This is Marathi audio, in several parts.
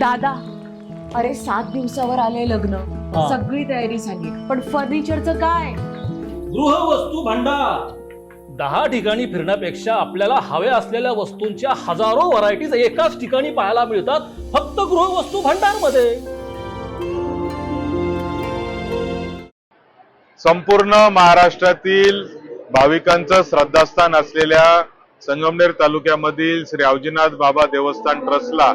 दादा अरे सात दिवसावर आले लग्न. हा. सगळी तयारी झाली. पण फर्निचरचं काय? गृहवस्तू भांडार. दहा ठिकाणी फिरण्यापेक्षा आपल्याला हव्या असलेल्या वस्तूंच्या हजारो व्हरायटीज एकाच ठिकाणी पाहायला मिळतात फक्त गृहवस्तू भांडारमध्ये संपूर्ण महाराष्ट्रातील भाविकांचं श्रद्धास्थान असलेल्या संगमनेर तालुक्यामधील श्री अवजीनाथ बाबा देवस्थान ट्रस्टला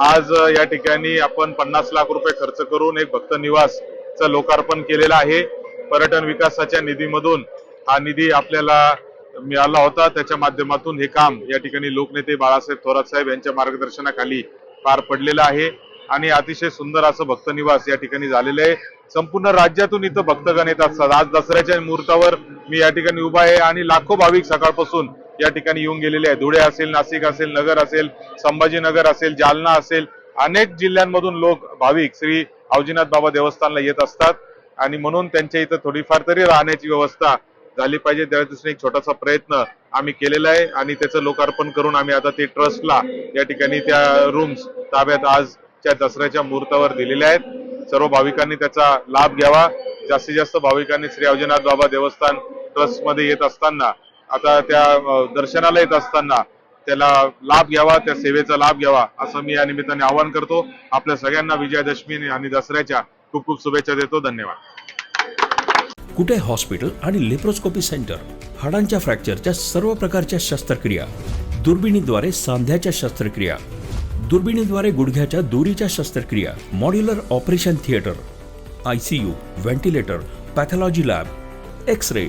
आज या ठिकाणी आपण पन्नास लाख रुपये खर्च करून एक भक्त निवासचं लोकार्पण केलेलं आहे. पर्यटन विकासाच्या निधीमधून हा निधी आपल्याला मिळाला होता. त्याच्या माध्यमातून हे काम या ठिकाणी लोकनेते बाळासाहेब थोरात साहेब यांच्या मार्गदर्शनाखाली पार पडलेलं आहे. आणि अतिशय सुंदर असं भक्त निवास या ठिकाणी झालेलं आहे. संपूर्ण राज्यातून इथं भक्तगण येत असतात आज दसऱ्याच्या मुहूर्तावर मी या ठिकाणी उभा आहे आणि लाखो भाविक सकाळपासून या ठिकाणी येऊन गेलेले आहे धुळे असेल नाशिक असेल नगर असेल संभाजीनगर असेल जालना असेल अनेक जिल्ह्यांमधून लोक भाविक श्री अवजीनाथ बाबा देवस्थानला येत असतात. आणि म्हणून त्यांच्या इथं थोडीफार तरी राहण्याची व्यवस्था झाली पाहिजे. त्या दृष्टीने एक छोटासा प्रयत्न आम्ही केलेला आहे आणि त्याचं लोकार्पण करून आम्ही आता ते ट्रस्टला या ठिकाणी त्या रूम्स ताब्यात आजच्या दसऱ्याच्या मुहूर्तावर दिलेल्या आहेत. सर्व भाविकांनी त्याचा लाभ घ्यावा. जास्तीत जास्त भाविकांनी श्री अवजीनाथ बाबा देवस्थान ट्रस्टमध्ये येत असताना आता त्या दर्शनाला येत असताना त्याला लाभ घ्यावा त्या सेवेचा लाभ घ्यावा असं मी या निमित्ताने आवाहन करतो. आपल्या सगळ्यांना विजयादशमी आणि दसऱ्याच्या खूप खूप शुभेच्छा देतो. धन्यवाद. कुठे हॉस्पिटल आणि लेप्रोस्कोपी सेंटर? हाडांच्या फ्रॅक्चरच्या सर्व प्रकारच्या शस्त्रक्रिया. दुर्बिणीद्वारे सांध्याच्या शस्त्रक्रिया. दुर्बिणीद्वारे गुडघ्याच्या दुरीच्या शस्त्रक्रिया. Modular operation theatre. ICU ventilator pathology lab. X ray